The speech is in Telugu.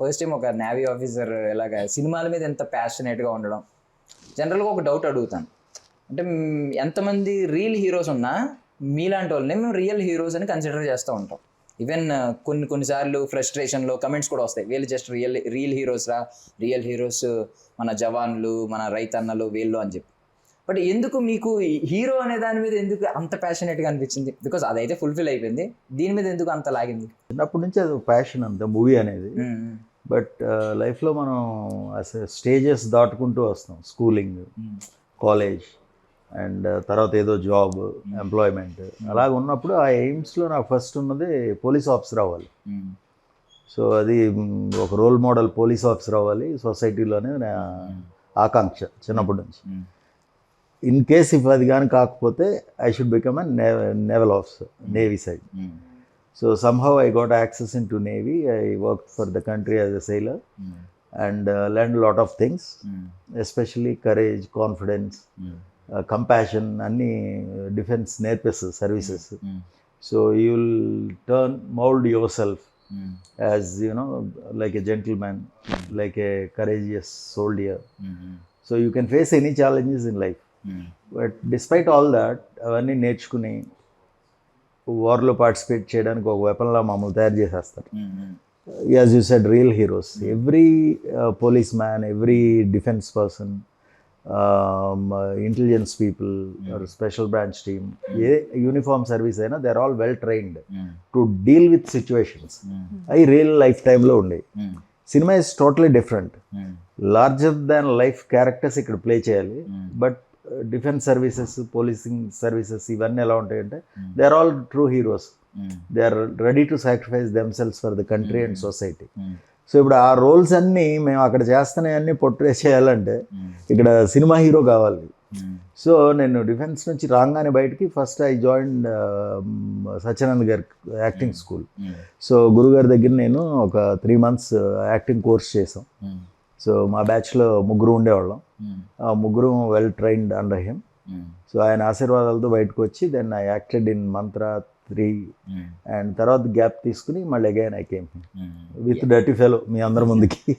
ఫస్ట్ టైం ఒక నేవీ ఆఫీసర్ ఇలాగ సినిమాల మీద ఎంత ప్యాషనేట్గా ఉండడం. జనరల్గా ఒక డౌట్ అడుగుతాను. అంటే ఎంతమంది రియల్ హీరోస్ ఉన్నా మీలాంటి వాళ్ళని మేము రియల్ హీరోస్ అని కన్సిడర్ చేస్తూ ఉంటాం. ఈవెన్ కొన్ని కొన్నిసార్లు ఫ్రస్ట్రేషన్లో కమెంట్స్ కూడా వస్తాయి. వీళ్ళు జస్ట్ రియల్ రియల్ హీరోస్ రా రియల్ హీరోస్ మన జవాన్లు మన రైతన్నలు వీళ్ళు అని చెప్పి. బట్ ఎందుకు మీకు హీరో అనే దాని మీద ఎందుకు అంత ప్యాషనేట్గా అనిపించింది? బికాస్ అదైతే ఫుల్ఫిల్ అయిపోయింది. దీని మీద ఎందుకు అంత లాగింది? చిన్నప్పటి నుంచి అది ప్యాషన్ అంత మూవీ అనేది. బట్ లైఫ్లో మనం స్టేజెస్ దాటుకుంటూ వస్తాం స్కూలింగ్. కాలేజ్ అండ్ తర్వాత ఏదో జాబ్ ఎంప్లాయ్మెంట్ అలాగ ఉన్నప్పుడు ఆ ఎయిమ్స్లో నాకు ఫస్ట్ ఉన్నది పోలీస్ ఆఫీసర్ అవ్వాలి మ్మ్. సో అది ఒక రోల్ మోడల్ పోలీస్ ఆఫీసర్ అవ్వాలి సొసైటీలోనే నా ఆకాంక్ష చిన్నప్పటి నుంచి. ఇన్ కేస్ ఇఫ్ అది కానీ కాకపోతే I should become a naval officer navy side. So somehow I got access into Navy. I worked for the country as a sailor hmm. and uh, learned a lot of things, hmm. especially courage, confidence, hmm. uh, compassion, అన్ని డిఫెన్స్ నేర్పిస్తుంది services. So you will turn mould yourself. As you know like a gentleman like a courageous soldier. So you can face any challenges in life. But despite all that అవన్నీ నేర్చుకుని వార్లో పార్టిసిపేట్ చేయడానికి ఒక వెపన్లా మమ్మల్ని తయారు చేసేస్తారు. As you said real heroes every policeman every defence person intelligence people special branch team a uniform service అయినా they are all well trained. To deal with situations. అవి రియల్ లైఫ్ టైంలో ఉండేవి మ్మ్. Cinema is totally different. Larger than life characters ఇక్కడ ప్లే చేయాలి. But defence services policing services ఇవన్నీ ఎలా ఉంటాయంటే. They are all true heroes. They are ready to sacrifice themselves for the country and society. So ఇప్పుడు ఆ రోల్స్ అన్నీ మేము అక్కడ చేస్తున్నాయన్నీ పొట్రే చేయాలంటే మ్మ్. ఇక్కడ సినిమా హీరో కావాలి. సో నేను డిఫెన్స్ నుంచి రాగానే బయటికి ఫస్ట్ ఐ జాయిన్ సత్యానంద్ గారి యాక్టింగ్ స్కూల్. సో గురుగారి దగ్గర నేను ఒక త్రీ మంత్స్ యాక్టింగ్ కోర్స్ చేసాం. సో మా బ్యాచ్లో ముగ్గురు ఉండేవాళ్ళం. ఆ ముగ్గురు well trained under him. So ఆయన ఆశీర్వాదాలతో బయటకు వచ్చి then I acted in Mantra three. And తర్వాత గ్యాప్ తీసుకుని మళ్ళీ again I came. With dirty fellow మీ అందరి ముందుకి